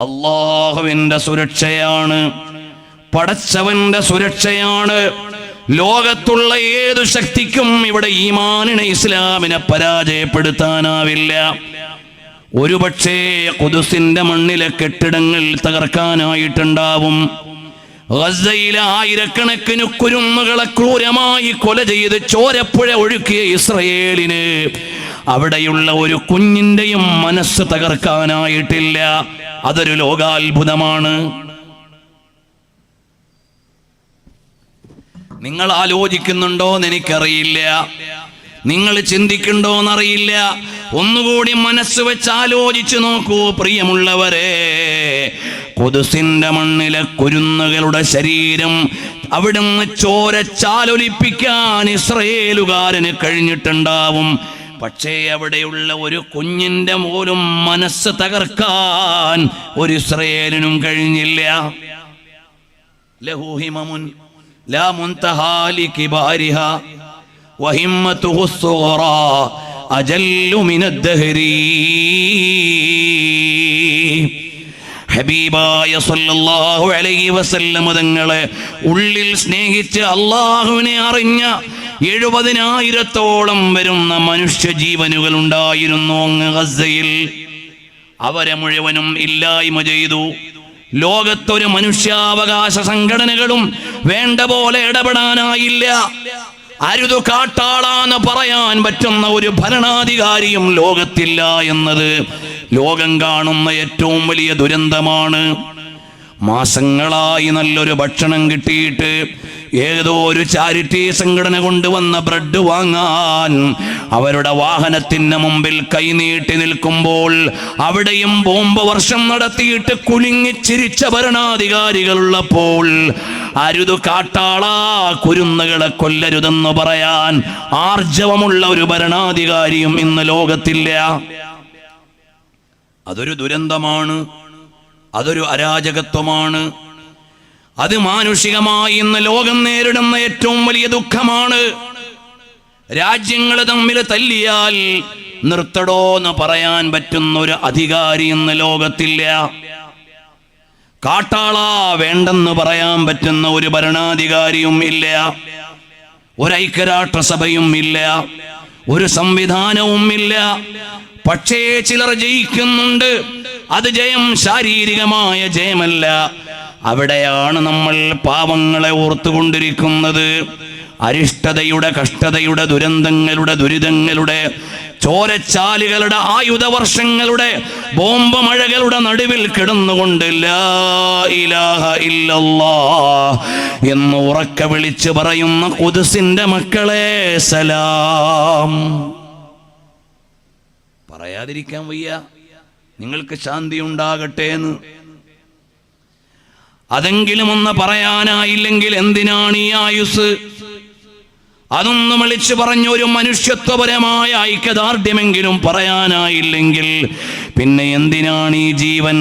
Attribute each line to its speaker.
Speaker 1: അള്ളാഹുവിന്റെ സുരക്ഷയാണ്. പടച്ചവന്റെ സുരക്ഷയാണ്. ലോകത്തുള്ള ഏതു ശക്തിക്കും ഇവിടെ ഈമാനിനെ ഇസ്ലാമിനെ പരാജയപ്പെടുത്താനാവില്ല. ഒരുപക്ഷേ കുതുസിന്റെ മണ്ണിലെ കെട്ടിടങ്ങൾ തകർക്കാനായിട്ടുണ്ടാവും. ഗസയിലെ ആയിരക്കണക്കിന് കുരുന്നുകളെ ക്രൂരമായി കൊല ചെയ്ത് ചോരപ്പുഴ ഒഴുക്കിയ ഇസ്രയേലിന് അവിടെയുള്ള ഒരു കുഞ്ഞിന്റെയും മനസ്സ് തകർക്കാനായിട്ടില്ല. അതൊരു ലോകാത്ഭുതമാണ്. നിങ്ങൾ ആലോചിക്കുന്നുണ്ടോ എനിക്കറിയില്ല. നിങ്ങൾ ചിന്തിക്കുന്നുണ്ടോ എന്നറിയില്ല ഒന്നുകൂടി മനസ്സ് വെച്ച് ആലോചിച്ചു നോക്കൂ പ്രിയമുള്ളവരെ. കൊതുസിന്റെ മണ്ണിലെ കുരുന്നുകളുടെ ശരീരം അവിടുന്ന് ചോരച്ചാലൊലിപ്പിക്കാൻ ഇസ്രയേലുകാരന് കഴിഞ്ഞിട്ടുണ്ടാവും. പക്ഷേ അവിടെയുള്ള ഒരു കുഞ്ഞിന്റെ പോലും മനസ്സ് തകർക്കാൻ ഒരു ഇസ്രയേലിനും കഴിഞ്ഞില്ല. ലഹൂഹിമമുൻ ലാ ഹബീബായ സല്ലല്ലാഹു അലൈഹി വസല്ലം തങ്ങളെ ഉള്ളിൽ സ്നേഹിച്ച് അള്ളാഹുവിനെ അറിഞ്ഞ എഴുപതിനായിരത്തോളം വരുന്ന മനുഷ്യ ജീവനുകൾ ഉണ്ടായിരുന്നു അങ്ങ് ഗസയിൽ. അവരെ മുഴുവനും ഇല്ലായ്മ ചെയ്തു. ലോകത്തൊരു മനുഷ്യാവകാശ സംഘടനകളും വേണ്ട പോലെ ഇടപെടാനായില്ല. അരുതു കാട്ടാളാന്ന് പറയാൻ പറ്റുന്ന ഒരു ഭരണാധികാരിയും ലോകത്തില്ല എന്നത് ലോകം കാണുന്ന ഏറ്റവും വലിയ ദുരന്തമാണ്. മാസങ്ങളായി നല്ലൊരു ഭക്ഷണം കിട്ടിയിട്ട് ഏതോ ഒരു ചാരിറ്റി സംഘടന കൊണ്ടുവന്ന ബ്രെഡ് വാങ്ങാൻ അവരുടെ വാഹനത്തിന് മുമ്പിൽ കൈനീട്ടി നിൽക്കുമ്പോൾ അവിടെയും ബോംബ് വർഷം നടത്തിയിട്ട് കുലുങ്ങിച്ചിരിച്ച ഭരണാധികാരികളുള്ളപ്പോൾ അരുത് കാട്ടാളാ കുരുന്നുകളെ കൊല്ലരുതെന്ന് പറയാൻ ആർജവമുള്ള ഒരു ഭരണാധികാരിയും ഇന്ന് ലോകത്തില്ല. അതൊരു ദുരന്തമാണ്. അതൊരു അരാജകത്വമാണ്. അത് മാനുഷികമായി ഇന്ന് ലോകം നേരിടുന്ന ഏറ്റവും വലിയ ദുഃഖമാണ്. രാജ്യങ്ങൾ തമ്മിൽ തല്ലിയാൽ നിർത്തടോ എന്ന് പറയാൻ പറ്റുന്ന ഒരു അധികാരി ഇന്ന് ലോകത്തില്ല. കാട്ടാള വേണ്ടെന്ന് പറയാൻ പറ്റുന്ന ഒരു ഭരണാധികാരിയും ഇല്ല. ഒരു ഐക്യരാഷ്ട്രസഭയും ഇല്ല. ഒരു സംവിധാനവും ഇല്ല. പക്ഷേ ചിലർ ജയിക്കുന്നുണ്ട്. അത് ജയം ശാരീരികമായ ജയമല്ല. അവിടെയാണ് നമ്മൾ പാവങ്ങളെ ഓർത്തുകൊണ്ടിരിക്കുന്നത്. അരിഷ്ടതയുടെ കഷ്ടതയുടെ ദുരന്തങ്ങളുടെ ദുരിതങ്ങളുടെ ചോരച്ചാലുകളുടെ ആയുധ വർഷങ്ങളുടെ ബോംബ് മഴകളുടെ നടുവിൽ കിടന്നുകൊണ്ട് എന്ന് ഉറക്ക വിളിച്ച് പറയുന്ന കുതിസിന്റെ മക്കളെ സലാം. പറയാതിരിക്കാൻ വയ്യ. നിങ്ങൾക്ക് ശാന്തി ഉണ്ടാകട്ടെ എന്ന് അതെങ്കിലും ഒന്ന് പറയാനായില്ലെങ്കിൽ എന്തിനാണ് ഈ ആയുസ്? അതൊന്നും വിളിച്ചു പറഞ്ഞ ഒരു മനുഷ്യത്വപരമായ ഐക്യദാർഢ്യമെങ്കിലും പറയാനായില്ലെങ്കിൽ പിന്നെ എന്തിനാണ് ഈ ജീവൻ?